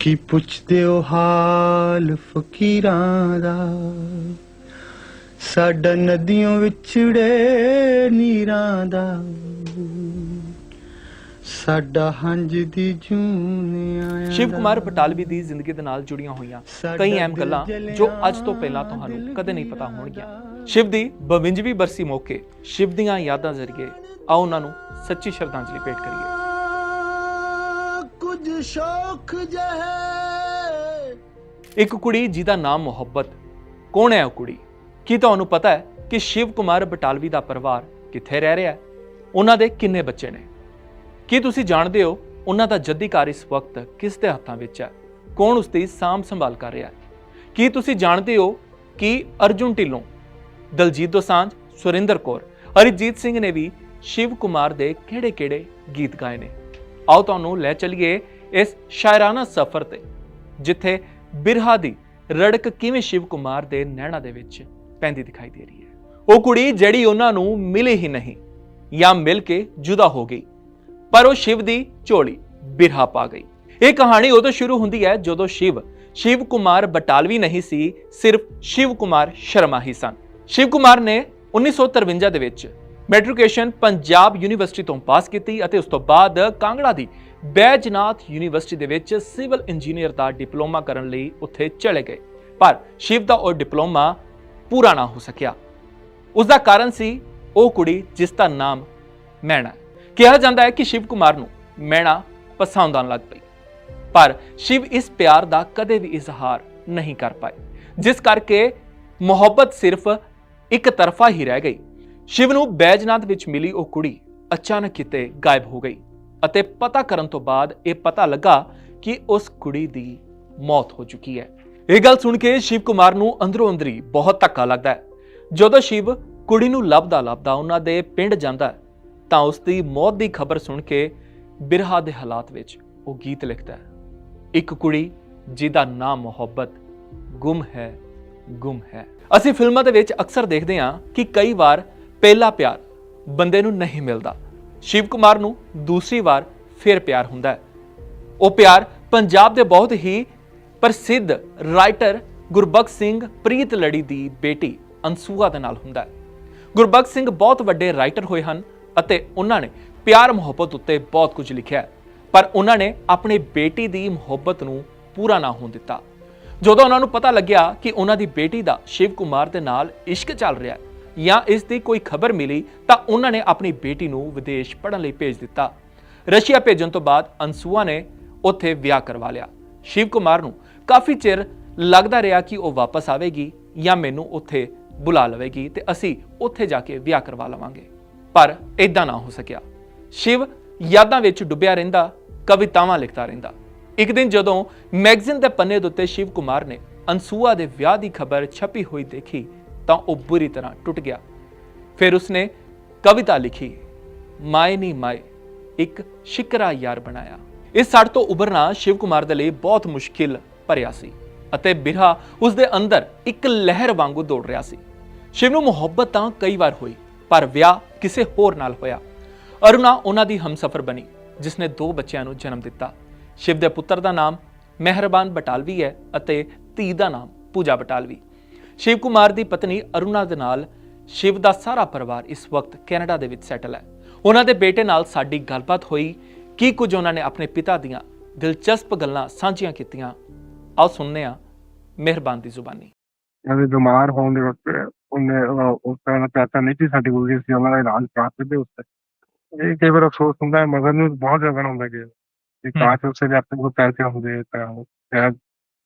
ਕੀ ਪੁੱਛਦੇ ਹੋ ਹਾਲ ਫਕੀਰਾਂ ਦਾ? ਸਾਡਾ ਨਦੀਆਂ ਵਿਛੜੇ ਨੀਰਾਂ ਦਾ। ਸਾਡਾ ਹੰਝ ਦੀ ਜੂਨ ਆਇਆ ਸ਼ਿਵ ਕੁਮਾਰ ਬਟਾਲਵੀ ਦੀ ਜ਼ਿੰਦਗੀ ਦੇ ਨਾਲ ਜੁੜੀਆਂ ਹੋਈਆਂ ਕਈ ਅਹਿਮ ਗੱਲਾਂ ਜੋ ਅੱਜ ਤੋਂ ਪਹਿਲਾਂ ਤੁਹਾਨੂੰ ਕਦੇ ਨਹੀਂ ਪਤਾ ਹੋਣਗੀਆਂ। ਸ਼ਿਵ ਦੀ 52ਵੀਂ ਬਰਸੀ ਮੌਕੇ ਸ਼ਿਵ ਦੀਆਂ ਯਾਦਾਂ ਜ਼ਰੀਏ ਆਓ ਉਹਨਾਂ ਨੂੰ ਸੱਚੀ ਸ਼ਰਧਾਂਜਲੀ ਭੇਟ ਕਰੀਏ। ਕੁਝ ਜਹੇ। ਇੱਕ ਕੁੜੀ ਜਿਹਦਾ ਨਾਮ ਮੁਹੱਬਤ। ਕੌਣ ਹੈ ਉਹ ਕੁੜੀ? ਕੀ ਤੁਹਾਨੂੰ ਪਤਾ ਹੈ ਕਿ ਸ਼ਿਵ ਕੁਮਾਰ ਬਟਾਲਵੀ ਦਾ ਪਰਿਵਾਰ ਕਿੱਥੇ ਰਹਿ ਰਿਹਾ ਹੈ? ਉਹਨਾਂ ਦੇ ਕਿੰਨੇ ਬੱਚੇ ਨੇ? ਕੀ ਤੁਸੀਂ ਜਾਣਦੇ ਹੋ ਉਹਨਾਂ ਦਾ ਜੱਦੀ ਘਰ ਇਸ ਵਕਤ ਕਿਸ ਦੇ ਹੱਥਾਂ ਵਿੱਚ ਹੈ? ਕੌਣ ਉਸ ਦੀ ਸਾਂਭ ਸੰਭਾਲ ਕਰ ਰਿਹਾ ਹੈ? ਕੀ ਤੁਸੀਂ ਜਾਣਦੇ ਹੋ ਕਿ ਅਰਜੁਨ ਢਿੱਲੋਂ, ਦਲਜੀਤ ਦੋਸਾਂਝ, ਸੁਰਿੰਦਰ ਕੌਰ, ਅਰਿਜੀਤ ਸਿੰਘ ਨੇ ਵੀ ਸ਼ਿਵ ਕੁਮਾਰ ਦੇ ਕਿਹੜੇ-ਕਿਹੜੇ ਗੀਤ ਗਾਏ ਨੇ? ਆਓ ਤੁਹਾਨੂੰ ਲੈ ਚਲੀਏ ਇਸ ਸ਼ਾਇਰਾਨਾ ਸਫ਼ਰ ਤੇ, ਜਿੱਥੇ ਬਿਰਹਾ ਦੀ ਰੜਕ ਕਿਵੇਂ ਸ਼ਿਵ ਕੁਮਾਰ ਦੇ ਨੈਣਾ ਦੇ ਵਿੱਚ ਪੈਂਦੀ ਦਿਖਾਈ ਦੇ ਰਹੀ ਹੈ। ਉਹ ਕੁੜੀ ਜਿਹੜੀ ਉਹਨਾਂ ਨੂੰ ਮਿਲੇ ਹੀ ਨਹੀਂ, ਜਾਂ ਮਿਲ ਕੇ ਜੁਦਾ ਹੋ ਗਈ, ਪਰ ਉਹ ਸ਼ਿਵ ਦੀ ਝੋਲੀ ਬਿਰਹਾ ਪਾ ਗਈ। ਇਹ ਕਹਾਣੀ ਉਦੋਂ ਸ਼ੁਰੂ ਹੁੰਦੀ ਹੈ ਜਦੋਂ ਸ਼ਿਵ ਸ਼ਿਵ ਕੁਮਾਰ ਬਟਾਲਵੀ ਨਹੀਂ ਸੀ, ਸਿਰਫ ਸ਼ਿਵ ਕੁਮਾਰ ਸ਼ਰਮਾ ਹੀ ਸਨ। ਸ਼ਿਵ ਕੁਮਾਰ ਨੇ 1953 ਦੇ ਵਿੱਚ ਮੈਟ੍ਰਿਕੇਸ਼ਨ ਪੰਜਾਬ ਯੂਨੀਵਰਸਿਟੀ ਤੋਂ ਪਾਸ ਕੀਤੀ ਅਤੇ ਉਸ ਤੋਂ ਬਾਅਦ ਕਾਂਗੜਾ ਦੀ ਬੈਜਨਾਥ ਯੂਨੀਵਰਸਿਟੀ ਦੇ ਵਿੱਚ ਸਿਵਲ ਇੰਜੀਨੀਅਰ ਦਾ ਡਿਪਲੋਮਾ ਕਰਨ ਲਈ ਉੱਥੇ ਚਲੇ ਗਏ। ਪਰ ਸ਼ਿਵ ਦਾ ਉਹ ਡਿਪਲੋਮਾ ਪੂਰਾ ਨਾ ਹੋ ਸਕਿਆ। ਉਸ ਦਾ ਕਾਰਨ ਸੀ ਉਹ ਕੁੜੀ ਜਿਸ ਦਾ ਨਾਮ ਮੈਣਾ ਕਿਹਾ ਜਾਂਦਾ ਹੈ ਕਿ ਸ਼ਿਵ ਕੁਮਾਰ ਨੂੰ ਮੈਣਾ ਪਸੰਦ ਆਉਣ ਲੱਗ ਪਈ। ਪਰ ਸ਼ਿਵ ਇਸ ਪਿਆਰ ਦਾ ਕਦੇ ਵੀ ਇਜ਼ਹਾਰ ਨਹੀਂ ਕਰ ਪਾਏ। ਜਿਸ ਕਰਕੇ ਮੁਹੱਬਤ ਸਿਰਫ ਇੱਕ ਤਰਫਾ ਹੀ ਰਹਿ ਗਈ। ਸ਼ਿਵ ਨੂੰ ਬੈਜਨਾਥ ਵਿੱਚ ਮਿਲੀ ਉਹ ਕੁੜੀ ਅਚਾਨਕ ਕਿਤੇ ਗਾਇਬ ਹੋ ਗਈ। ਅਤੇ ਪਤਾ ਕਰਨ ਤੋਂ ਬਾਅਦ ਇਹ ਪਤਾ ਲੱਗਾ ਕਿ ਉਸ ਕੁੜੀ ਦੀ ਮੌਤ ਹੋ ਚੁੱਕੀ ਹੈ। ਇਹ ਗੱਲ ਸੁਣ ਕੇ ਸ਼ਿਵ ਕੁਮਾਰ ਨੂੰ ਅੰਦਰੋਂ ਅੰਦਰੀ ਬਹੁਤ ਧੱਕਾ ਲੱਗਦਾ ਹੈ। ਜਦੋਂ ਸ਼ਿਵ ਕੁੜੀ ਨੂੰ ਲੱਭਦਾ ਲੱਭਦਾ ਉਹਨਾਂ ਦੇ ਪਿੰਡ ਜਾਂਦਾ ਤਾਂ ਉਸ ਦੀ ਮੌਤ ਦੀ ਖਬਰ ਸੁਣ ਕੇ ਬਿਰਹਾ ਦੇ ਹਾਲਾਤ ਵਿੱਚ ਉਹ ਗੀਤ ਲਿਖਦਾ ਹੈ। ਇੱਕ ਕੁੜੀ ਜਿਹਦਾ ਨਾਮ ਮੁਹੱਬਤ ਗੁੰਮ ਹੈ ਗੁੰਮ ਹੈ। ਅਸੀਂ ਫਿਲਮਾਂ ਦੇ ਵਿੱਚ ਅਕਸਰ ਦੇਖਦੇ ਹਾਂ ਕਿ ਕਈ ਵਾਰ ਪਹਿਲਾ ਪਿਆਰ ਬੰਦੇ ਨੂੰ ਨਹੀਂ ਮਿਲਦਾ। ਸ਼ਿਵ ਕੁਮਾਰ ਨੂੰ ਦੂਸਰੀ ਵਾਰ ਫਿਰ ਪਿਆਰ ਹੁੰਦਾ ਹੈ। ਉਹ ਪਿਆਰ ਪੰਜਾਬ ਦੇ ਬਹੁਤ ਹੀ ਪ੍ਰਸਿੱਧ ਰਾਈਟਰ ਗੁਰਬਖਸ਼ ਸਿੰਘ ਪ੍ਰੀਤ ਲੜੀ ਦੀ ਬੇਟੀ ਅਨਸੂਆ ਦੇ ਨਾਲ ਹੁੰਦਾ ਹੈ। ਗੁਰਬਖਸ਼ ਸਿੰਘ ਬਹੁਤ ਵੱਡੇ ਰਾਈਟਰ ਹੋਏ ਹਨ ਅਤੇ ਉਹਨਾਂ ਨੇ ਪਿਆਰ ਮੁਹੱਬਤ ਉੱਤੇ ਬਹੁਤ ਕੁਝ ਲਿਖਿਆ ਹੈ। ਪਰ ਉਹਨਾਂ ਨੇ ਆਪਣੀ ਬੇਟੀ ਦੀ ਮੁਹੱਬਤ ਨੂੰ ਪੂਰਾ ਨਾ ਹੋਣ ਦਿੱਤਾ। ਜਦੋਂ ਉਹਨਾਂ ਨੂੰ ਪਤਾ ਲੱਗਿਆ ਕਿ ਉਹਨਾਂ ਦੀ ਬੇਟੀ ਦਾ ਸ਼ਿਵ ਕੁਮਾਰ ਦੇ ਨਾਲ ਇਸ਼ਕ ਚੱਲ ਰਿਹਾ ਹੈ ਜਾਂ ਇਸ ਦੀ ਕੋਈ ਖਬਰ ਮਿਲੀ ਤਾਂ ਉਹਨਾਂ ਨੇ ਆਪਣੀ ਬੇਟੀ ਨੂੰ ਵਿਦੇਸ਼ ਪੜ੍ਹਨ ਲਈ ਭੇਜ ਦਿੱਤਾ। ਰਸ਼ੀਆ ਭੇਜਣ ਤੋਂ ਬਾਅਦ ਅਨਸੂਆ ਨੇ ਉੱਥੇ ਵਿਆਹ ਕਰਵਾ ਲਿਆ। ਸ਼ਿਵ ਕੁਮਾਰ ਨੂੰ ਕਾਫੀ ਚਿਰ ਲੱਗਦਾ ਰਿਹਾ ਕਿ ਉਹ ਵਾਪਸ ਆਵੇਗੀ ਜਾਂ ਮੈਨੂੰ ਉੱਥੇ ਬੁਲਾ ਲਵੇਗੀ ਤੇ ਅਸੀਂ ਉੱਥੇ ਜਾ ਕੇ ਵਿਆਹ ਕਰਵਾ ਲਵਾਂਗੇ। ਪਰ ਇਦਾਂ ਨਾ ਹੋ ਸਕਿਆ। ਸ਼ਿਵ ਯਾਦਾਂ ਵਿੱਚ ਡੁੱਬਿਆ ਰਹਿੰਦਾ, ਕਵਿਤਾਵਾਂ ਲਿਖਦਾ ਰਹਿੰਦਾ। ਇੱਕ ਦਿਨ ਜਦੋਂ ਮੈਗਜ਼ੀਨ ਦੇ ਪੰਨੇ ਦੇ ਉੱਤੇ ਸ਼ਿਵ ਕੁਮਾਰ ਨੇ ਅਨਸੂਆ ਦੇ ਵਿਆਹ ਦੀ ਖਬਰ ਛਪੀ ਹੋਈ ਦੇਖੀ ਤਾਂ ਉਹ ਬੁਰੀ ਤਰ੍ਹਾਂ ਟੁੱਟ ਗਿਆ। ਫਿਰ ਉਸਨੇ ਕਵਿਤਾ ਲਿਖੀ, ਮਾਏ ਨੀ ਮਾਏ, ਇੱਕ ਸ਼ਿਕਰਾ ਯਾਰ ਬਣਾਇਆ। ਇਸ ਸੜ ਤੋਂ ਉਭਰਨਾ ਸ਼ਿਵ ਕੁਮਾਰ ਦੇ ਲਈ ਬਹੁਤ ਮੁਸ਼ਕਿਲ ਭਰਿਆ ਸੀ ਅਤੇ ਬਿਰਹਾ ਉਸ ਦੇ ਅੰਦਰ ਇੱਕ ਲਹਿਰ ਵਾਂਗੂ ਦੌੜ ਰਿਹਾ ਸੀ। ਸ਼ਿਵ ਨੂੰ ਮੁਹੱਬਤ ਤਾਂ ਕਈ ਵਾਰ ਹੋਈ, ਪਰ ਵਿਆਹ ਕਿਸੇ ਹੋਰ ਨਾਲ ਹੋਇਆ। ਅਰੁਣਾ ਉਹਨਾਂ ਦੀ ਹਮਸਫਰ ਬਣੀ ਜਿਸ ਨੇ ਦੋ ਬੱਚਿਆਂ ਨੂੰ ਜਨਮ ਦਿੱਤਾ। ਸ਼ਿਵ ਦੇ ਪੁੱਤਰ ਦਾ ਨਾਮ ਮਹਿਰਬਾਨ ਬਟਾਲਵੀ ਹੈ ਅਤੇ ਧੀ ਦਾ ਨਾਮ ਪੂਜਾ ਬਟਾਲਵੀ। ਸ਼ਿਵ ਕੁਮਾਰ ਦੀ ਪਤਨੀ ਅਰੁਣਾ ਦੇ ਨਾਲ ਸ਼ਿਵ ਦਾ ਸਾਰਾ ਪਰਿਵਾਰ ਇਸ ਵਕਤ ਕੈਨੇਡਾ ਦੇ ਵਿੱਚ ਸੈਟਲ ਹੈ। ਉਹਨਾਂ ਦੇ ਬੇਟੇ ਨਾਲ ਸਾਡੀ ਗੱਲਬਾਤ ਹੋਈ। ਕੀ ਕੁਝ ਉਹਨਾਂ ਨੇ ਆਪਣੇ ਪਿਤਾ ਦੀਆਂ ਦਿਲਚਸਪ ਗੱਲਾਂ ਸਾਂਝੀਆਂ ਕੀਤੀਆਂ? ਆਓ ਸੁਣਨੇ ਆ ਮਿਹਰਬਾਨ ਦੀ ਜ਼ੁਬਾਨੀ। ਜਦੋਂ ਬਿਮਾਰ ਹੋਣ ਦੇ ਵਕਤ ਉਹਨੇ ਉਸ ਤਰ੍ਹਾਂ ਦਾ ਪੈਸਾ ਨਹੀਂ ਸੀ ਸਾਡੇ ਕੋਲ ਸੀ ਉਹਨਾਂ ਦਾ ਇਲਾਜ ਕਰਾ ਸਕਦੇ ਉਸ ਤੇ। ਇਹ ਕਈ ਅਫਸੋਸ ਹੁੰਦਾ ਹੈ ਮਗਰ ਨੂੰ ਬਹੁਤ ਜ਼ਿਆਦਾ ਹੁੰਦਾ ਕਿ ਕਾਸ਼ ਉਸ ਦੇ ਆਪਣੇ ਕੋਲ ਪੈਸੇ ਹੁੰਦੇ ਤਾਂ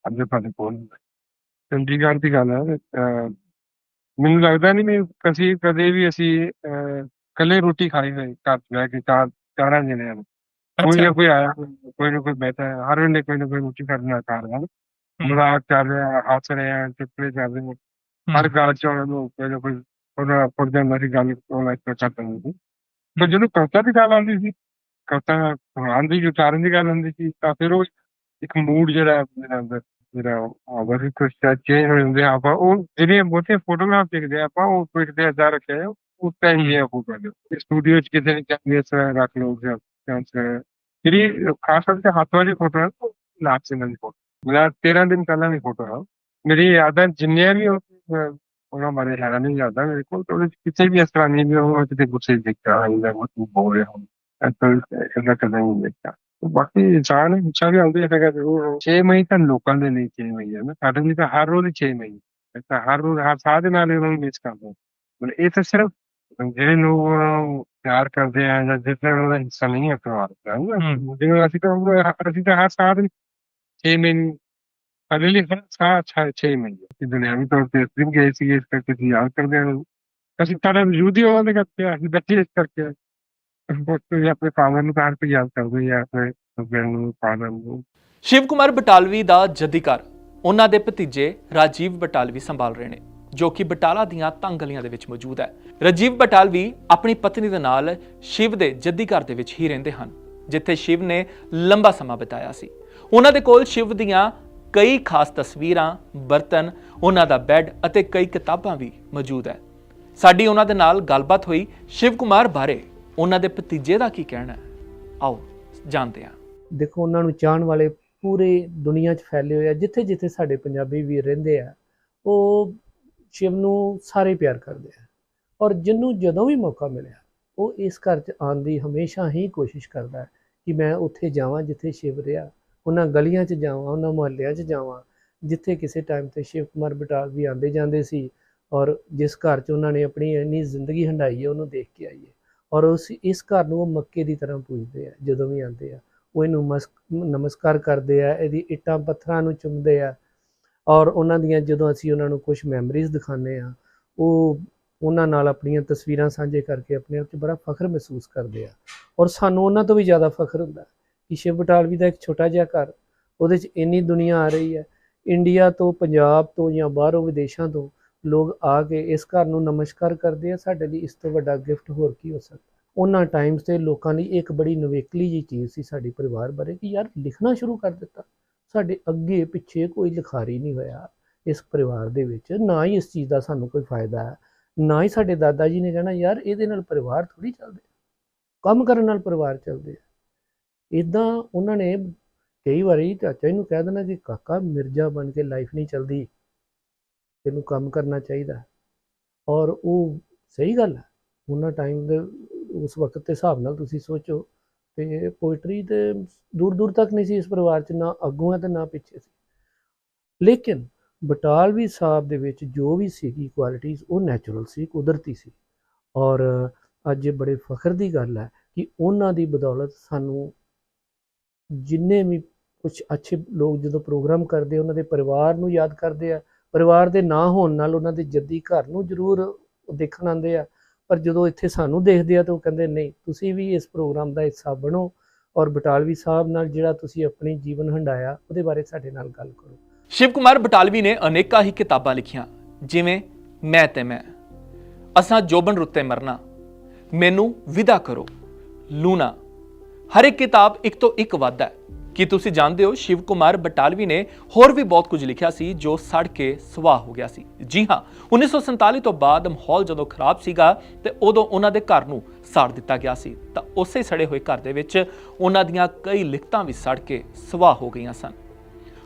ਅੱਜ ਸਾਡੇ ਕੋਲ ਹੁੰਦੇ। ਚੰਗੀ ਗੱਲ ਦੀ ਗੱਲ ਹੈ ਅਹ, ਮੈਨੂੰ ਲੱਗਦਾ ਨਹੀਂ ਮੈਂ ਕਦੀ ਕਦੇ ਵੀ ਅਸੀਂ ਅਹ, ਇਕੱਲੇ ਰੋਟੀ ਖਾਈ ਹੋਈ ਘਰ 'ਚ ਬਹਿ ਕੇ ਚਾਰ ਚਾਰਾਂ ਜਣੇ ਨੂੰ। ਕੋਈ ਨਾ ਕੋਈ ਆਇਆ ਕੋਈ ਨਾ ਕੋਈ ਬੈਠਾ ਹੈ, ਹਰ ਵੇਲੇ ਕੋਈ ਨਾ ਕੋਈ ਰੋਟੀ ਕਰਨਾ ਕਰ ਰਿਹਾ ਮਜ਼ਾਕ ਚੱਲ ਰਿਹਾ ਹੱਸ ਰਹੇ ਆ ਚੁਟਕਲੇ ਚੱਲ ਰਹੇ ਆ। ਹਰ ਗੱਲ ਚ ਉਹਨਾਂ ਨੂੰ ਕੋਈ ਨਾ ਕੋਈ ਉਹਦਾ ਪੁੱਟ ਜਾਂਦਾ ਸੀ ਗੱਲ ਉਹਨਾਂ ਇੱਕ ਕਰ ਦਿੰਦੇ ਸੀ। ਪਰ ਜਦੋਂ ਕਵਿਤਾ ਦੀ ਗੱਲ ਆਉਂਦੀ ਸੀ ਕਵਿਤਾ ਕੁਰਾਨ ਦੀ ਉਚਾਰਨ ਦੀ ਗੱਲ ਹੁੰਦੀ ਸੀ ਤਾਂ ਫਿਰ ਉਹ ਇੱਕ ਮੂਡ ਜਿਹੜਾ ਮੇਰੇ ਅੰਦਰ ਜਿਹੜਾ ਆਵਾਜ਼ ਕੁਝ ਚੇਂਜ ਹੋ ਜਾਂਦੇ ਆਪਾਂ ਉਹ ਜਿਹੜੀਆਂ ਬਹੁਤੀਆਂ ਫੋਟੋਗ੍ਰਾਫ ਦੇਖਦੇ ਆਪਾਂ ਉਹ ਟਵਿੱਟ ਤੇ ਹਜ਼ਾਰ ਰੱਖਿਆ ਹੈ, ਉਸ ਟਾਈਮ ਹੀ ਆ ਫੋਟੋ ਸਟੂਡੀਓ ਚ ਕਿਤੇ ਚਾਹੀਏ ਇਸ ਰੱਖ ਲਓ ਜਾਂ ਜਿਹੜੀ ਖਾਸ ਕਰਕੇ ਹੱਥ ਵਾਲੀ ਫੋਟੋ ਹੈ ਉਹ ਲਾਸਟ ਦੀ ਫੋਟੋ ਮੇਰਾ 13 ਦਿਨ ਪਹਿਲਾਂ ਦੀ ਫੋਟੋ ਹੈ ਮੇਰੀ ਯਾਦਾਂ ਜਿੰਨੀਆਂ ਵੀ ਉਹਨਾਂ ਬਾਰੇ ਹੈਰਾਨ ਨਹੀਂ ਯਾਦਾਂ ਮੇਰੇ ਕੋਲ ਤੇ ਕਿਸੇ ਵੀ ਇਸ ਤਰ੍ਹਾਂ ਨਹੀਂ ਵੀ ਉਹ ਕਿਤੇ ਗੁੱਸੇ 'ਚ ਦੇਖਿਆ ਹੁੰਦਾ ਉਹ ਬੋਲ ਰਿਹਾ ਹੁਣ ਵੀ ਆਉਂਦੇ ਹੈਗਾ ਜ਼ਰੂਰ 6 ਮਈ ਤਾਂ ਲੋਕਾਂ ਦੇ ਲਈ 6 ਮਈ ਹੈ ਨਾ ਸਾਡੇ ਲਈ ਤਾਂ ਹਰ ਰੋਜ਼ 6 ਮਈ ਹੈ ਤਾਂ ਹਰ ਰੋਜ਼ ਹਰ ਸਾਹ ਦੇ ਨਾਲ ਇਹਨਾਂ ਨੂੰ ਮਿਸ ਕਰਦੇ ਹਾਂ। ਮਤਲਬ ਇਹ ਤਾਂ ਸਿਰਫ ਜਿਹੜੇ ਲੋਕ ਉਹਨਾਂ ਨੂੰ ਪਿਆਰ ਕਰਦੇ ਆ ਜਾਂ ਜਿਸ ਤਰ੍ਹਾਂ ਉਹਨਾਂ ਦਾ ਹਿੱਸਾ ਨਹੀਂ ਹੈ ਪਰਿਵਾਰ ਦਾ ਹੂੰ। ਜਿਵੇਂ ਅਸੀਂ ਤਾਂ ਉਹ- ਅਸੀਂ ਤਾਂ ਹਰ ਸਾਲ 6 ਮਹੀਨੇ ਸਾਡੇ ਲਈ ਹਰ ਸਾਲ 6 ਮਹੀਨੇ ਅਸੀਂ ਦੁਨਿਆਵੀ ਤੌਰ ਤੇ ਇਸ ਦਿਨ ਗਏ ਸੀ ਇਸ ਕਰਕੇ ਅਸੀਂ ਯਾਦ ਕਰਦੇ ਹਾਂ ਅਸੀਂ ਸਾਡਾ ਵਜੂਦ ਹੀ ਉਹਨਾਂ ਦੇ ਕਰਕੇ ਆ, ਅਸੀਂ ਬੱਚੇ ਇਸ ਕਰਕੇ ਆ। ਬਹੁਤ ਕੋਈ ਆਪਣੇ ਫਾਦਰ ਨੂੰ ਤਾਂ ਹਰ ਯਾਦ ਕਰਦੇ ਆ ਆਪਣੇ ਹਸਬੈਂਡ ਨੂੰ ਫਾਦਰ ਨੂੰ। ਸ਼ਿਵ ਕੁਮਾਰ ਬਟਾਲਵੀ ਦਾ ਜੱਦੀ ਘਰ ਉਹਨਾਂ ਦੇ ਭਤੀਜੇ ਰਾਜੀਵ ਬਟਾਲਵੀ ਸੰਭਾਲ ਰਹੇ ਨੇ, ਜੋ ਕਿ ਬਟਾਲਾ ਦੀਆਂ ਤੰਗ ਗਲੀਆਂ ਦੇ ਵਿੱਚ ਮੌਜੂਦ ਹੈ। ਰਾਜੀਵ ਬਟਾਲਵੀ ਆਪਣੀ ਪਤਨੀ ਦੇ ਨਾਲ ਸ਼ਿਵ ਦੇ ਜੱਦੀ ਘਰ ਦੇ ਵਿੱਚ ਹੀ ਰਹਿੰਦੇ ਹਨ, ਜਿੱਥੇ ਸ਼ਿਵ ਨੇ ਲੰਬਾ ਸਮਾਂ ਬਿਤਾਇਆ ਸੀ। ਉਹਨਾਂ ਦੇ ਕੋਲ ਸ਼ਿਵ ਦੀਆਂ ਕਈ ਖਾਸ ਤਸਵੀਰਾਂ, ਬਰਤਨ, ਉਹਨਾਂ ਦਾ ਬੈੱਡ ਅਤੇ ਕਈ ਕਿਤਾਬਾਂ ਵੀ ਮੌਜੂਦ ਹੈ। ਸਾਡੀ ਉਹਨਾਂ ਦੇ ਨਾਲ ਗੱਲਬਾਤ ਹੋਈ ਸ਼ਿਵ ਕੁਮਾਰ ਬਾਰੇ। ਉਹਨਾਂ ਦੇ ਭਤੀਜੇ ਦਾ ਕੀ ਕਹਿਣਾ ਹੈ? ਆਓ, ਜਾਣਦੇ ਹਾਂ। ਦੇਖੋ, ਉਹਨਾਂ ਨੂੰ ਚਾਹਣ ਵਾਲੇ ਪੂਰੇ ਦੁਨੀਆ 'ਚ ਫੈਲੇ ਹੋਏ ਆ, ਜਿੱਥੇ ਜਿੱਥੇ ਸਾਡੇ ਪੰਜਾਬੀ ਵੀਰ ਰਹਿੰਦੇ ਆ, ਉਹ ਸ਼ਿਵ ਨੂੰ ਸਾਰੇ ਪਿਆਰ ਕਰਦੇ ਆ। ਔਰ ਜਿਹਨੂੰ ਜਦੋਂ ਵੀ ਮੌਕਾ ਮਿਲਿਆ, ਉਹ ਇਸ ਘਰ 'ਚ ਆਉਣ ਦੀ ਹਮੇਸ਼ਾ ਹੀ ਕੋਸ਼ਿਸ਼ ਕਰਦਾ ਹੈ ਕਿ ਮੈਂ ਉੱਥੇ ਜਾਵਾਂ ਜਿੱਥੇ ਸ਼ਿਵ ਰਿਹਾ, ਉਹਨਾਂ ਗਲੀਆਂ 'ਚ ਜਾਵਾਂ, ਉਹਨਾਂ ਮੁਹੱਲਿਆਂ 'ਚ ਜਾਵਾਂ, ਜਿੱਥੇ ਕਿਸੇ ਟਾਈਮ ਤੇ ਸ਼ਿਵ ਕੁਮਾਰ ਬਟਾਲ ਵੀ ਆਉਂਦੇ ਜਾਂਦੇ ਸੀ ਔਰ ਜਿਸ ਘਰ 'ਚ ਉਹਨਾਂ ਨੇ ਆਪਣੀ ਇੰਨੀ ਜ਼ਿੰਦਗੀ ਹੰਡਾਈ ਹੈ, ਉਹਨੂੰ ਦੇਖ ਕੇ ਆਈਏ। ਔਰ ਉਸ ਇਸ ਘਰ ਨੂੰ ਉਹ ਮੱਕੇ ਦੀ ਤਰ੍ਹਾਂ ਪੂਜਦੇ ਆ, ਜਦੋਂ ਵੀ ਆਉਂਦੇ ਆ। ਉਹ ਇਹਨੂੰ ਮਸ, ਨਮਸਕਾਰ ਕਰਦੇ ਆ, ਇਹਦੀ ਇੱਟਾਂ ਪੱਥਰਾਂ ਨੂੰ ਚੁੰਮਦੇ ਆ। ਔਰ ਉਹਨਾਂ ਦੀਆਂ ਜਦੋਂ ਅਸੀਂ ਉਹਨਾਂ ਨੂੰ ਕੁਝ ਮੈਮਰੀਜ਼ ਦਿਖਾਉਂਦੇ ਆ, ਉਹ ਉਹਨਾਂ ਨਾਲ ਆਪਣੀਆਂ ਤਸਵੀਰਾਂ ਸਾਂਝੇ ਕਰਕੇ ਆਪਣੇ ਆਪ 'ਚ ਬੜਾ ਫਖਰ ਮਹਿਸੂਸ ਕਰਦੇ ਆ। ਔਰ ਸਾਨੂੰ ਉਹਨਾਂ ਤੋਂ ਵੀ ਜ਼ਿਆਦਾ ਫਖਰ ਹੁੰਦਾ ਕਿ ਸ਼ਿਵ ਬਟਾਲਵੀ ਦਾ ਇੱਕ ਛੋਟਾ ਜਿਹਾ ਘਰ, ਉਹਦੇ 'ਚ ਇੰਨੀ ਦੁਨੀਆ ਆ ਰਹੀ ਹੈ। ਇੰਡੀਆ ਤੋਂ, ਪੰਜਾਬ ਤੋਂ ਜਾਂ ਬਾਹਰੋਂ ਵਿਦੇਸ਼ਾਂ ਤੋਂ ਲੋਕ ਆ ਕੇ ਇਸ ਘਰ ਨੂੰ ਨਮਸਕਾਰ ਕਰਦੇ ਆ, ਸਾਡੇ ਲਈ ਇਸ ਤੋਂ ਵੱਡਾ ਗਿਫਟ ਹੋਰ ਕੀ ਹੋ ਸਕਦਾ? ਉਹਨਾਂ ਟਾਈਮਸ ਤੇ ਲੋਕਾਂ ਲਈ ਇੱਕ ਬੜੀ ਨਵੇਕਲੀ ਜੀ ਚੀਜ਼ ਸੀ ਸਾਡੇ ਪਰਿਵਾਰ ਬਾਰੇ ਕਿ ਯਾਰ ਲਿਖਣਾ ਸ਼ੁਰੂ ਕਰ ਦਿੱਤਾ। ਸਾਡੇ ਅੱਗੇ ਪਿੱਛੇ ਕੋਈ ਲਿਖਾਰੀ ਨਹੀਂ ਹੋਇਆ ਇਸ ਪਰਿਵਾਰ ਦੇ ਵਿੱਚ, ਨਾ ਹੀ ਇਸ ਚੀਜ਼ ਦਾ ਸਾਨੂੰ ਕੋਈ ਫਾਇਦਾ ਹੈ, ਨਾ ਹੀ ਸਾਡੇ ਦਾਦਾ ਜੀ ਨੇ ਕਹਿਣਾ, ਯਾਰ ਇਹਦੇ ਨਾਲ ਪਰਿਵਾਰ ਥੋੜੀ ਚੱਲਦੇ ਕੰਮ ਕਰਨ ਨਾਲ ਪਰਿਵਾਰ ਚੱਲਦੇ ਆ। ਇਦਾਂ ਉਹਨਾਂ ਨੇ ਕਈ ਵਾਰੀ ਚਾਚਾ ਜੀ ਨੂੰ ਕਹਿ ਦੇਣਾ ਕਿ ਕਾਕਾ ਮਿਰਜ਼ਾ ਬਣ ਕੇ ਲਾਈਫ ਨਹੀਂ ਚੱਲਦੀ। ਤੈਨੂੰ ਕੰਮ ਕਰਨਾ ਚਾਹੀਦਾ। ਔਰ ਉਹ ਸਹੀ ਗੱਲ ਹੈ। ਉਹਨਾਂ ਟਾਈਮ ਦੇ, ਉਸ ਵਕਤ ਦੇ ਹਿਸਾਬ ਨਾਲ ਤੁਸੀਂ ਸੋਚੋ। ਤੇ ਪੋਇਟਰੀ ਤੇ ਦੂਰ ਦੂਰ ਤੱਕ ਨਹੀਂ ਸੀ ਇਸ ਪਰਿਵਾਰ 'ਚ, ਨਾ ਅੱਗੋਂ ਹੈ ਤੇ ਨਾ ਪਿੱਛੇ ਸੀ। ਲੇਕਿਨ ਬਟਾਲਵੀ ਸਾਹਿਬ ਦੇ ਵਿੱਚ ਜੋ ਵੀ ਸੀਗੀ ਕੁਆਲਿਟੀਆਂ ਉਹ ਨੈਚੁਰਲ ਸੀ, ਕੁਦਰਤੀ ਸੀ। ਔਰ ਅੱਜ ਬੜੇ ਫਖਰ ਦੀ ਗੱਲ ਹੈ ਕਿ ਉਹਨਾਂ ਦੀ ਬਦੌਲਤ ਸਾਨੂੰ ਜਿੰਨੇ ਵੀ ਕੁਝ ਅੱਛੇ ਲੋਕ ਜਦੋਂ ਪ੍ਰੋਗਰਾਮ ਕਰਦੇ ਉਹਨਾਂ ਦੇ ਪਰਿਵਾਰ ਨੂੰ ਯਾਦ ਕਰਦੇ ਆ ਪਰਿਵਾਰ ਦੇ ਨਾ ਹੋਣ ਨਾਲ ਉਹਨਾਂ ਦੇ ਜੱਦੀ ਘਰ ਨੂੰ ਜ਼ਰੂਰ ਦੇਖਣ ਆਉਂਦੇ ਆ। ਪਰ ਜਦੋਂ ਇੱਥੇ ਸਾਨੂੰ ਦੇਖਦੇ ਆ ਤਾਂ ਉਹ ਕਹਿੰਦੇ, ਨਹੀਂ, ਤੁਸੀਂ ਵੀ ਇਸ ਪ੍ਰੋਗਰਾਮ ਦਾ ਹਿੱਸਾ ਬਣੋ ਔਰ ਬਟਾਲਵੀ ਸਾਹਿਬ ਨਾਲ ਜਿਹੜਾ ਤੁਸੀਂ ਆਪਣੀ ਜੀਵਨ ਹੰਡਾਇਆ, ਉਹਦੇ ਬਾਰੇ ਸਾਡੇ ਨਾਲ ਗੱਲ ਕਰੋ। ਸ਼ਿਵ ਕੁਮਾਰ ਬਟਾਲਵੀ ਨੇ ਅਨੇਕਾਂ ਹੀ ਕਿਤਾਬਾਂ ਲਿਖੀਆਂ, ਜਿਵੇਂ ਮੈਂ ਤੇ ਮੈਂ ਅਸਾਂ ਜੋਬਨ ਰੁੱਤੇ ਮਰਨਾ ਮੈਨੂੰ ਵਿਦਾ ਕਰੋ ਲੂਨਾ ਹਰ ਇੱਕ ਕਿਤਾਬ ਇੱਕ ਤੋਂ ਇੱਕ ਵੱਧ ਹੈ। ਕੀ ਤੁਸੀਂ ਜਾਣਦੇ ਹੋ, ਸ਼ਿਵ ਕੁਮਾਰ ਬਟਾਲਵੀ ਨੇ ਹੋਰ ਵੀ ਬਹੁਤ ਕੁਝ ਲਿਖਿਆ ਸੀ ਜੋ ਸੜ ਕੇ ਸੁਆਹ ਹੋ ਗਿਆ ਸੀ। ਜੀ ਹਾਂ 1947 ਤੋਂ ਬਾਅਦ ਮਾਹੌਲ ਜਦੋਂ ਖਰਾਬ ਸੀਗਾ ਤੇ ਉਦੋਂ ਉਹਨਾਂ ਦੇ ਘਰ ਨੂੰ ਸਾੜ ਦਿੱਤਾ ਗਿਆ ਸੀ। ਤਾਂ ਉਸੇ ਸੜੇ ਹੋਏ ਘਰ ਦੇ ਵਿੱਚ ਉਹਨਾਂ ਦੀਆਂ ਕਈ ਲਿਖਤਾਂ ਵੀ ਸੜ ਕੇ ਸੁਆਹ ਹੋ ਗਈਆਂ ਸਨ।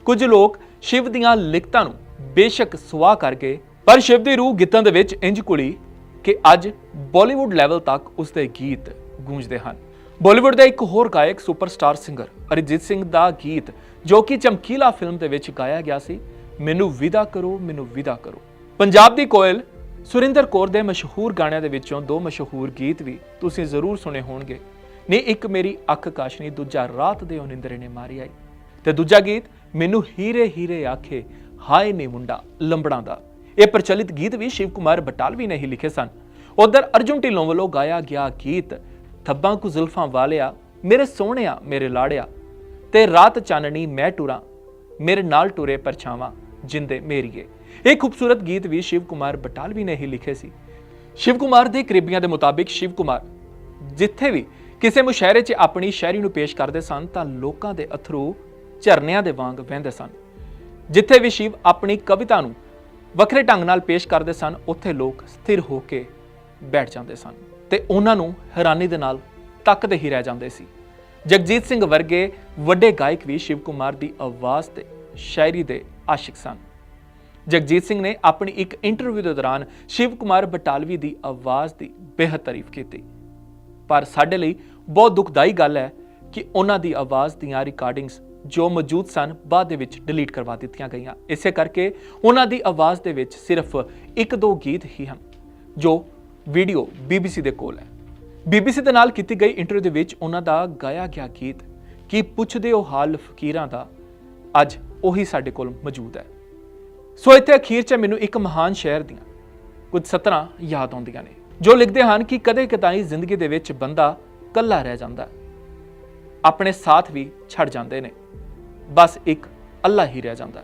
ਕੁਝ ਲੋਕ ਸ਼ਿਵ ਦੀਆਂ ਲਿਖਤਾਂ ਨੂੰ ਬੇਸ਼ੱਕ ਸੁਆਹ ਕਰ ਗਏ ਪਰ ਸ਼ਿਵ ਦੀ ਰੂਹ ਗੀਤਾਂ ਦੇ ਵਿੱਚ ਇੰਜ ਕੁਲੀ ਕਿ ਅੱਜ ਬਾਲੀਵੁੱਡ ਲੈਵਲ ਤੱਕ ਉਸ ਦੇ ਗੀਤ ਗੂੰਜਦੇ ਹਨ। ਬਾਲੀਵੁੱਡ ਦਾ ਇੱਕ ਹੋਰ ਗਾਇਕ ਸੁਪਰਸਟਾਰ ਸਿੰਗਰ ਅਰਿਜੀਤ ਸਿੰਘ ਦਾ ਗੀਤ, ਜੋ ਕਿ ਚਮਕੀਲਾ ਫਿਲਮ ਦੇ ਵਿੱਚ ਗਾਇਆ ਗਿਆ ਸੀ, ਮੈਨੂੰ ਵਿਦਾ ਕਰੋ, ਮੈਨੂੰ ਵਿਦਾ ਕਰੋ। ਪੰਜਾਬ ਦੀ ਕੋਇਲ ਸੁਰਿੰਦਰ ਕੌਰ ਦੇ ਮਸ਼ਹੂਰ ਗਾਣਿਆਂ ਦੇ ਵਿੱਚੋਂ ਦੋ ਮਸ਼ਹੂਰ ਗੀਤ ਵੀ ਤੁਸੀਂ ਜ਼ਰੂਰ ਸੁਣੇ ਹੋਣਗੇ। ਨੇ, ਇੱਕ ਮੇਰੀ ਅੱਖ ਕਾਸ਼ਨੀ, ਦੂਜਾ ਰਾਤ ਦੇ ਨਿੰਦਰੇ ਨੇ ਮਾਰੀ ਆਈ। ਤੇ ਦੂਜਾ ਗੀਤ, ਮੈਨੂੰ ਹੀਰੇ ਹੀਰੇ ਆਖੇ, ਹਾਏ ਨੇ ਮੁੰਡਾ, ਲੰਬੜਾਂ ਦਾ। ਇਹ ਪ੍ਰਚਲਿਤ ਗੀਤ ਵੀ ਸ਼ਿਵ ਕੁਮਾਰ ਬਟਾਲਵੀ ਨੇ ਹੀ ਲਿਖੇ ਸਨ। ਉਧਰ ਅਰਜੁਨ ਢਿੱਲੋਂ ਵੱਲੋਂ ਗਾਇਆ ਗਿਆ ਗੀਤ ਥੱਬਾਂ ਕੁ ਜ਼ੁਲਫਾਂ ਵਾਲਿਆ, ਮੇਰੇ ਸੋਹਣਿਆ, ਮੇਰੇ ਲਾੜਿਆ, ਤੇ ਰਾਤ ਚਾਨਣੀ ਮੈਂ ਟੁਰਾਂ, ਮੇਰੇ ਨਾਲ ਟੁਰੇ ਪਰਛਾਵਾਂ, ਜਿੰਦੇ ਮੇਰੀਏ। ਇਹ ਖੂਬਸੂਰਤ ਗੀਤ ਵੀ ਸ਼ਿਵ ਕੁਮਾਰ ਬਟਾਲਵੀ ਨੇ ਹੀ ਲਿਖੇ ਸੀ। ਸ਼ਿਵ ਕੁਮਾਰ ਦੇ ਕਰੀਬੀਆਂ ਦੇ ਮੁਤਾਬਿਕ ਸ਼ਿਵ ਕੁਮਾਰ, ਜਿੱਥੇ ਵੀ ਕਿਸੇ ਮੁਸ਼ਾਇਰੇ 'ਚ ਆਪਣੀ ਸ਼ਾਇਰੀ ਨੂੰ ਪੇਸ਼ ਕਰਦੇ ਸਨ, ਤਾਂ ਲੋਕਾਂ ਦੇ ਅਥਰੂ ਝਰਨਿਆਂ ਦੇ ਵਾਂਗ ਵਹਿੰਦੇ ਸਨ। ਜਿੱਥੇ ਵੀ ਸ਼ਿਵ ਆਪਣੀ ਕਵਿਤਾ ਨੂੰ ਵੱਖਰੇ ਢੰਗ ਨਾਲ ਪੇਸ਼ ਕਰਦੇ ਸਨ, ਉੱਥੇ ਲੋਕ ਸਥਿਰ ਹੋ ਕੇ ਬੈਠ ਜਾਂਦੇ ਸਨ। ਤੇ ਉਹਨਾਂ ਨੂੰ ਹੈਰਾਨੀ ਦੇ ਨਾਲ ਤੱਕਦੇ ਹੀ ਰਹਿ ਜਾਂਦੇ ਸੀ। ਜਗਜੀਤ ਸਿੰਘ ਵਰਗੇ ਵੱਡੇ ਗਾਇਕ ਵੀ ਸ਼ਿਵ ਕੁਮਾਰ ਦੀ ਆਵਾਜ਼ ਤੇ ਸ਼ਾਇਰੀ ਦੇ ਆਸ਼ਿਕ ਸਨ। ਜਗਜੀਤ ਸਿੰਘ ਨੇ ਆਪਣੀ ਇੱਕ ਇੰਟਰਵਿਊ ਦੇ ਦੌਰਾਨ ਸ਼ਿਵ ਕੁਮਾਰ ਬਟਾਲਵੀ ਦੀ ਆਵਾਜ਼ ਦੀ ਬੇਹੱਦ ਤਾਰੀਫ ਕੀਤੀ। ਪਰ ਸਾਡੇ ਲਈ ਬਹੁਤ ਦੁਖਦਾਈ ਗੱਲ ਹੈ ਕਿ ਉਹਨਾਂ ਦੀ ਆਵਾਜ਼ ਦੀਆਂ ਰਿਕਾਰਡਿੰਗਸ ਜੋ ਮੌਜੂਦ ਸਨ ਬਾਅਦ ਦੇ ਵਿੱਚ ਡਿਲੀਟ ਕਰਵਾ ਦਿੱਤੀਆਂ ਗਈਆਂ। ਇਸੇ ਕਰਕੇ ਉਹਨਾਂ ਦੀ ਆਵਾਜ਼ ਦੇ ਵਿੱਚ ਸਿਰਫ ਇੱਕ ਦੋ ਗੀਤ ਹੀ ਹਨ, ਜੋ ਵੀਡੀਓ BBC ਦੇ ਕੋਲ ਹੈ। BBC ਦੇ ਨਾਲ ਕੀਤੀ ਗਈ ਇੰਟਰਵਿਊ ਦੇ ਵਿੱਚ ਉਹਨਾਂ ਦਾ ਗਾਇਆ ਗਿਆ ਗੀਤ, ਕੀ ਪੁੱਛਦੇ ਹੋ ਹਾਲ ਫਕੀਰਾਂ ਦਾ, ਅੱਜ ਉਹੀ ਸਾਡੇ ਕੋਲ ਮੌਜੂਦ ਹੈ। ਸੋ ਇੱਥੇ ਅਖੀਰ 'ਚ ਮੈਨੂੰ ਇੱਕ ਮਹਾਨ ਸ਼ਾਇਰ ਦੀਆਂ ਕੁਝ ਸਤਰਾਂ ਯਾਦ ਆਉਂਦੀਆਂ ਨੇ, ਜੋ ਲਿਖਦੇ ਹਨ ਕਿ ਕਦੇ ਕਦਾਈ ਜ਼ਿੰਦਗੀ ਦੇ ਵਿੱਚ ਬੰਦਾ ਕੱਲਾ ਰਹਿ ਜਾਂਦਾ ਆਪਣੇ ਸਾਥ ਵੀ ਛੱਡ ਜਾਂਦੇ ਨੇ, ਬਸ ਇੱਕ ਅੱਲਾ ਹੀ ਰਹਿ ਜਾਂਦਾ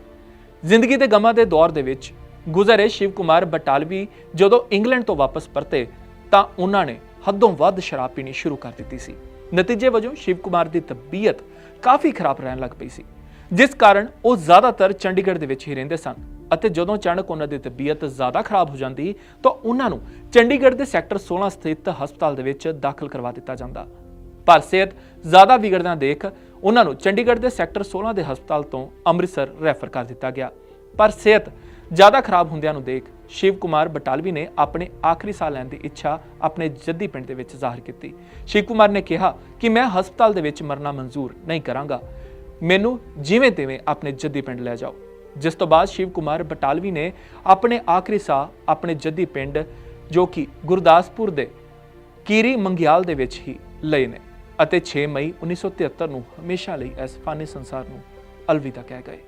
ਜ਼ਿੰਦਗੀ ਦੇ ਗਮਾਂ ਦੇ ਦੌਰ ਦੇ ਵਿੱਚ ਗੁਜ਼ਰੇ ਸ਼ਿਵ ਕੁਮਾਰ ਬਟਾਲਵੀ ਜਦੋਂ ਇੰਗਲੈਂਡ ਤੋਂ ਵਾਪਸ ਪਰਤੇ ਤਾਂ ਉਹਨਾਂ ਨੇ ਹੱਦੋਂ ਵੱਧ ਸ਼ਰਾਬ ਪੀਣੀ ਸ਼ੁਰੂ ਕਰ ਦਿੱਤੀ ਸੀ। ਨਤੀਜੇ ਵਜੋਂ ਸ਼ਿਵ ਕੁਮਾਰ ਦੀ ਤਬੀਅਤ ਕਾਫੀ ਖਰਾਬ ਰਹਿਣ ਲੱਗ ਪਈ ਸੀ, ਜਿਸ ਕਾਰਨ ਉਹ ਜ਼ਿਆਦਾਤਰ ਚੰਡੀਗੜ੍ਹ ਦੇ ਵਿੱਚ ਹੀ ਰਹਿੰਦੇ ਸਨ ਅਤੇ ਜਦੋਂ ਅਚਾਨਕ ਉਹਨਾਂ ਦੀ ਤਬੀਅਤ ਜ਼ਿਆਦਾ ਖਰਾਬ ਹੋ ਜਾਂਦੀ ਤਾਂ ਉਹਨਾਂ ਨੂੰ ਚੰਡੀਗੜ੍ਹ ਦੇ ਸੈਕਟਰ 16 ਸਥਿਤ ਹਸਪਤਾਲ ਦੇ ਵਿੱਚ ਦਾਖਲ ਕਰਵਾ ਦਿੱਤਾ ਜਾਂਦਾ। ਪਰ ਸਿਹਤ ਜ਼ਿਆਦਾ ਵਿਗੜਦਿਆਂ ਦੇਖ ਉਹਨਾਂ ਨੂੰ ਚੰਡੀਗੜ੍ਹ ਦੇ ਸੈਕਟਰ 16 ਦੇ ਹਸਪਤਾਲ ਤੋਂ ਅੰਮ੍ਰਿਤਸਰ ਰੈਫਰ ਕਰ ਦਿੱਤਾ ਗਿਆ। ਪਰ ਸਿਹਤ ਜ਼ਿਆਦਾ ਖਰਾਬ ਹੁੰਦਿਆਂ ਨੂੰ ਦੇਖ ਸ਼ਿਵ ਕੁਮਾਰ ਬਟਾਲਵੀ ਨੇ ਆਪਣੇ ਆਖਰੀ ਸਾਹ ਲੈਣ ਦੀ ਇੱਛਾ ਆਪਣੇ ਜੱਦੀ ਪਿੰਡ ਦੇ ਵਿੱਚ ਜ਼ਾਹਰ ਕੀਤੀ। ਸ਼ਿਵ ਕੁਮਾਰ ਨੇ ਕਿਹਾ ਕਿ ਮੈਂ ਹਸਪਤਾਲ ਦੇ ਵਿੱਚ ਮਰਨਾ ਮਨਜ਼ੂਰ ਨਹੀਂ ਕਰਾਂਗਾ। ਮੈਨੂੰ ਜਿਵੇਂ ਤਿਵੇਂ ਆਪਣੇ ਜੱਦੀ ਪਿੰਡ ਲੈ ਜਾਓ। ਜਿਸ ਤੋਂ ਬਾਅਦ ਸ਼ਿਵ ਕੁਮਾਰ ਬਟਾਲਵੀ ਨੇ ਆਪਣੇ ਆਖਰੀ ਸਾਹ ਆਪਣੇ ਜੱਦੀ ਪਿੰਡ, ਜੋ ਕਿ ਗੁਰਦਾਸਪੁਰ ਦੇ ਕੀਰੀ ਮੰਗਿਆਲ ਦੇ ਵਿੱਚ ਹੀ ਲਏ ਨੇ ਅਤੇ 6 ਮਈ 1973 ਨੂੰ ਹਮੇਸ਼ਾ ਲਈ ਇਸ ਫਾਨੀ ਸੰਸਾਰ ਨੂੰ ਅਲਵਿਦਾ ਕਹਿ ਗਏ।